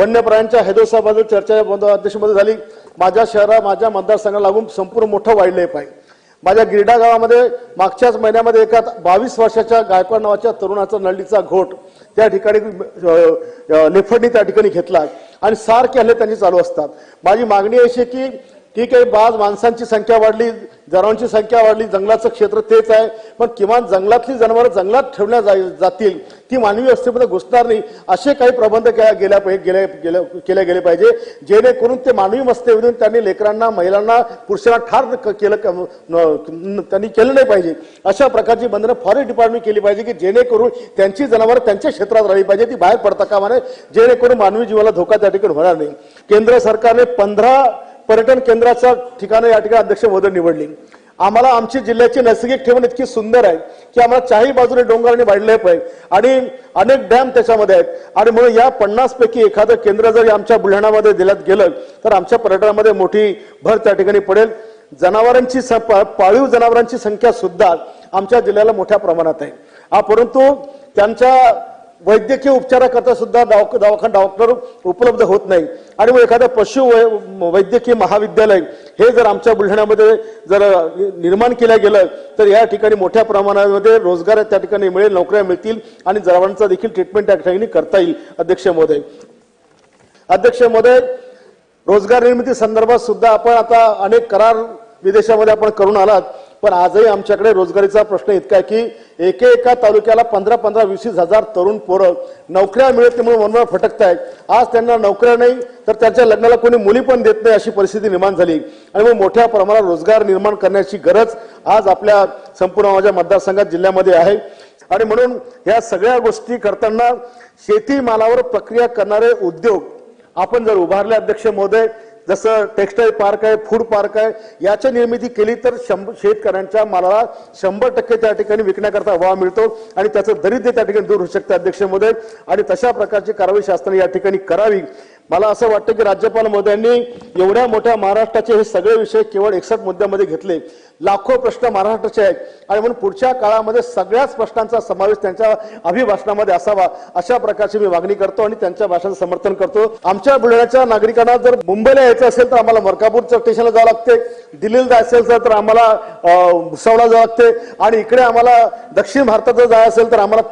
वन्य प्राण्यांच्या हैदोसाबद्दल चर्चा या अध्यक्षमध्ये झाली. माझ्या शहरा माझ्या मतदारसंघाला लागून संपूर्ण मोठं वाईल्ड लाईफ आहे माझ्या गिरडा गावामध्ये मागच्याच महिन्यामध्ये एका बावीस वर्षाच्या गायकवाड नावाच्या तरुणाचा नळीचा घोट त्या ठिकाणी अ, निफडणी त्या ठिकाणी घेतला. आणि सारखे हल्ले त्यांची चालू असतात. माझी मागणी अशी आहे की ठीक आहे बाज माणसांची संख्या वाढली जनावरांची संख्या वाढली जंगलाचं क्षेत्र तेच आहे. पण किमान जंगलातली जनावरं जंगलात ठेवल्या जा जातील ती मानवी व्यवस्थेमध्ये घुसणार नाही असे काही प्रबंध केल्या गेल्या पाहिजे गेल्या गेल्या केले गेले पाहिजे. जेणेकरून ते मानवी मस्तेवरून त्यांनी लेकरांना महिलांना पुरुषांना ठार क- केलं त्यांनी केलं नाही पाहिजे. अशा प्रकारची बंधनं फॉरेस्ट डिपार्टमेंट केली पाहिजे की जेणेकरून त्यांची जनावरं त्यांच्या क्षेत्रात राहिली पाहिजे ती बाहेर पडता कामा नये. जेणेकरून मानवी जीवाला धोका त्या ठिकाणी होणार नाही. केंद्र सरकारने पंधरा पर्यटन केंद्राचा ठिकाणं या ठिकाणी अध्यक्ष महोदय निवडली. आम्हाला आमची जिल्ह्याची नैसर्गिक ठेवण इतकी सुंदर आहे की आम्हाला चारही बाजूने डोंगराने वाढलेलं पाहिजे आहे आणि अनेक डॅम त्याच्यामध्ये आहेत. आणि म्हणून या पन्नास पैकी एखादं केंद्र जर आमच्या बुलढाण्यामध्ये दिल्यात गेलं तर आमच्या पर्यटनामध्ये मोठी भर त्या ठिकाणी पडेल. जनावरांची पाळीव जनावरांची संख्या सुद्धा आमच्या जिल्ह्याला मोठ्या प्रमाणात आहे. हा परंतु त्यांच्या वैद्यकीय उपचाराकरता सुद्धा दवाख दवाखाना डॉक्टर उपलब्ध होत नाही. आणि मग एखादं पशु वै- वैद्यकीय महाविद्यालय हे जर आमच्या बुलढाण्यामध्ये जर निर्माण केलं गेलं तर या ठिकाणी मोठ्या प्रमाणामध्ये रोजगार त्या ठिकाणी मिळेल नोकऱ्या मिळतील आणि जनावरांचा देखील ट्रीटमेंट त्या ठिकाणी करता येईल अध्यक्ष महोदय. अध्यक्ष महोदय रोजगार निर्मिती संदर्भात सुद्धा आपण आता अनेक करार विदेशामध्ये आपण करून आलात. पण आजही आमच्याकडे रोजगारीचा प्रश्न इतका आहे की एके एका तालुक्याला पंधरा पंधरा वीस वीस हजार तरुण पोरं नोकऱ्या मिळत नाही म्हणून वनवर फटकत आहेत आज त्यांना नोकऱ्या नाही तर त्यांच्या लग्नाला कोणी मुली पण देत नाही अशी परिस्थिती निर्माण झाली. आणि मग मोठ्या प्रमाणात रोजगार निर्माण करण्याची गरज आज आपल्या संपूर्ण माझ्या मतदारसंघात जिल्ह्यामध्ये आहे. आणि म्हणून या सगळ्या गोष्टी करताना शेतीमालावर प्रक्रिया करणारे उद्योग आपण जर उभारले अध्यक्ष महोदय जसं टेक्सटाईल पार्क आहे फूड पार्क आहे याची निर्मिती केली तर शंभर शेतकऱ्यांच्या मालाला शंभर टक्के त्या ठिकाणी विकण्याकरता वाव मिळतो आणि त्याचं दरिद्र त्या ठिकाणी दूर होऊ शकतं अध्यक्ष महोदय आणि तशा प्रकारची कारवाई शासनाने या ठिकाणी करावी. मला असं वाटतं की राज्यपाल महोदयांनी एवढ्या मोठ्या महाराष्ट्राचे हे सगळे विषय केवळ एकसठ मुद्द्यामध्ये घेतले. लाखो प्रश्न महाराष्ट्राचे आहेत. आणि म्हणून पुढच्या काळामध्ये सगळ्याच प्रश्नांचा समावेश त्यांच्या अभिभाषणामध्ये असावा अशा प्रकारची मी मागणी करतो आणि त्यांच्या भाषणाचं समर्थन करतो. आमच्या बुलढाण्याच्या नागरिकांना जर मुंबईला यायचं असेल तर आम्हाला मरकापूरच्या स्टेशनला जावं लागते. दिल्लीला जायचं असेल तर आम्हाला भुसावळा जावं लागते. आणि इकडे आम्हाला दक्षिण भारतात जर जायचं असेल तर आम्हाला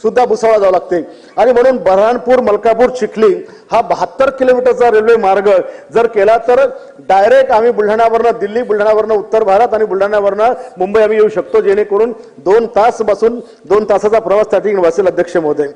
सुद्धा भुसावळा जावं लागते. आणि म्हणून बऱ्हाणपूर मलकापूर चिखली हा बहात्तर किलोमीटरचा रेल्वे मार्ग जर केला तर डायरेक्ट आम्ही बुलढाण्यावरनं दिल्ली बुलढाण्यावरनं उत्तर भारत आणि बुलढाण्यावरनं मुंबई आम्ही येऊ शकतो जेणेकरून दोन तास बसून दोन तासाचा प्रवास त्या ठिकाणी वाचेल अध्यक्ष महोदय.